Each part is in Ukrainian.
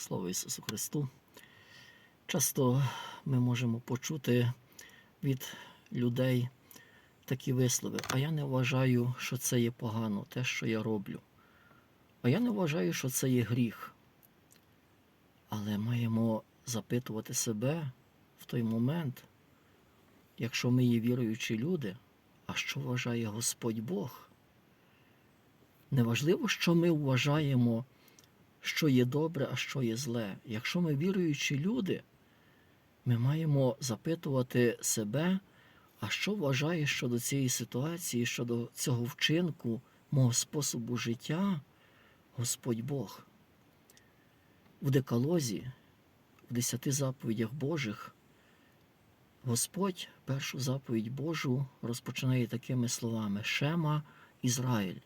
Слава Ісусу Христу! Часто ми можемо почути від людей такі вислови, а я не вважаю, що це є погано, те, що я роблю. А я не вважаю, що це є гріх. Але маємо запитувати себе в той момент, якщо ми є віруючі люди, а що вважає Господь Бог? Неважливо, що ми вважаємо, що є добре, а що є зле. Якщо ми віруючі люди, ми маємо запитувати себе, а що вважає щодо цієї ситуації, щодо цього вчинку, мого способу життя, Господь Бог. В декалозі, в десяти заповідях Божих, Господь першу заповідь Божу розпочинає такими словами: Шема Ізраїль.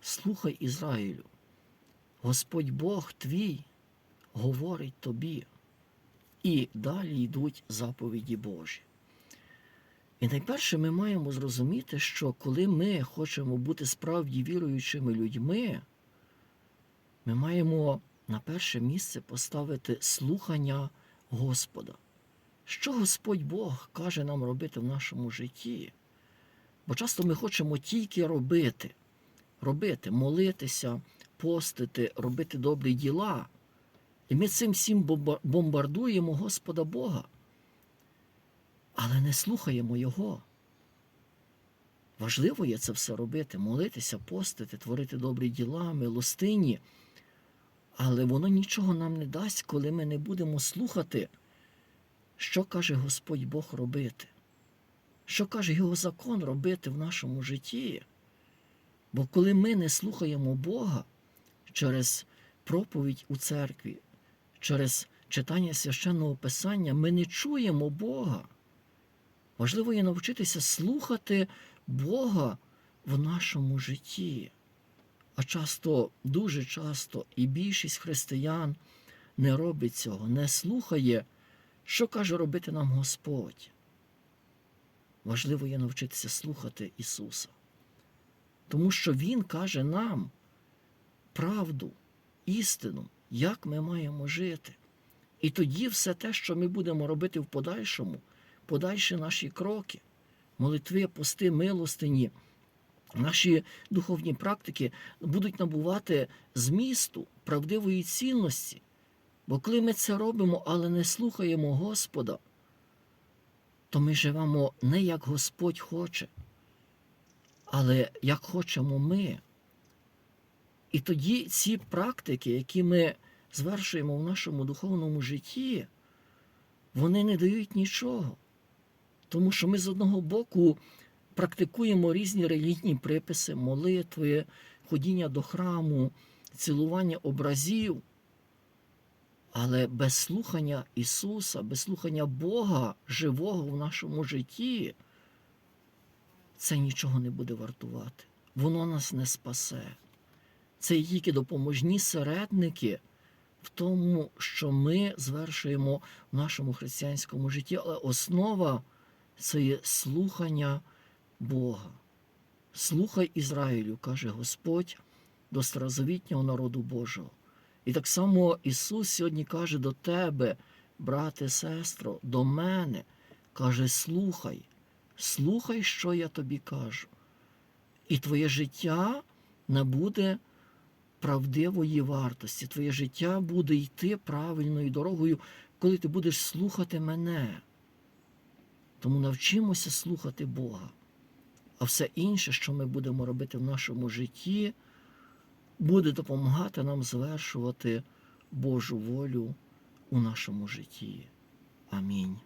Слухай Ізраїлю, Господь Бог твій говорить тобі. І далі йдуть заповіді Божі. І найперше ми маємо зрозуміти, що коли ми хочемо бути справді віруючими людьми, ми маємо на перше місце поставити слухання Господа. Що Господь Бог каже нам робити в нашому житті? Бо часто ми хочемо тільки робити, робити, молитися, постити, робити добрі діла. І ми цим всім бомбардуємо Господа Бога, але не слухаємо Його. Важливо є це все робити, молитися, постити, творити добрі діла, милостині. Але воно нічого нам не дасть, коли ми не будемо слухати, що каже Господь Бог робити, що каже Його закон робити в нашому житті. Бо коли ми не слухаємо Бога через проповідь у церкві, через читання священного писання, ми не чуємо Бога. Важливо є навчитися слухати Бога в нашому житті. А часто, дуже часто, і більшість християн не робить цього, не слухає, що каже робити нам Господь. Важливо є навчитися слухати Ісуса. Тому що Він каже нам правду, істину, як ми маємо жити. І тоді все те, що ми будемо робити в подальшому, подальші наші кроки, молитви, пости, милостині, наші духовні практики будуть набувати змісту, правдивої цінності. Бо коли ми це робимо, але не слухаємо Господа, то ми живемо не як Господь хоче, але як хочемо ми. І тоді ці практики, які ми звершуємо в нашому духовному житті, вони не дають нічого. Тому що ми з одного боку практикуємо різні релігійні приписи, молитви, ходіння до храму, цілування образів. Але без слухання Ісуса, без слухання Бога живого в нашому житті, це нічого не буде вартувати. Воно нас не спасе. Це тільки допоможні середники в тому, що ми звершуємо в нашому християнському житті. Але основа це є слухання Бога. Слухай Ізраїлю, каже Господь до старозавітнього народу Божого. І так само Ісус сьогодні каже до тебе, брате, сестро, до мене, каже: слухай, слухай, що я тобі кажу. І твоє життя набуде правдивої вартості. Твоє життя буде йти правильною дорогою, коли ти будеш слухати мене. Тому навчимося слухати Бога. А все інше, що ми будемо робити в нашому житті, буде допомагати нам звершувати Божу волю у нашому житті. Амінь.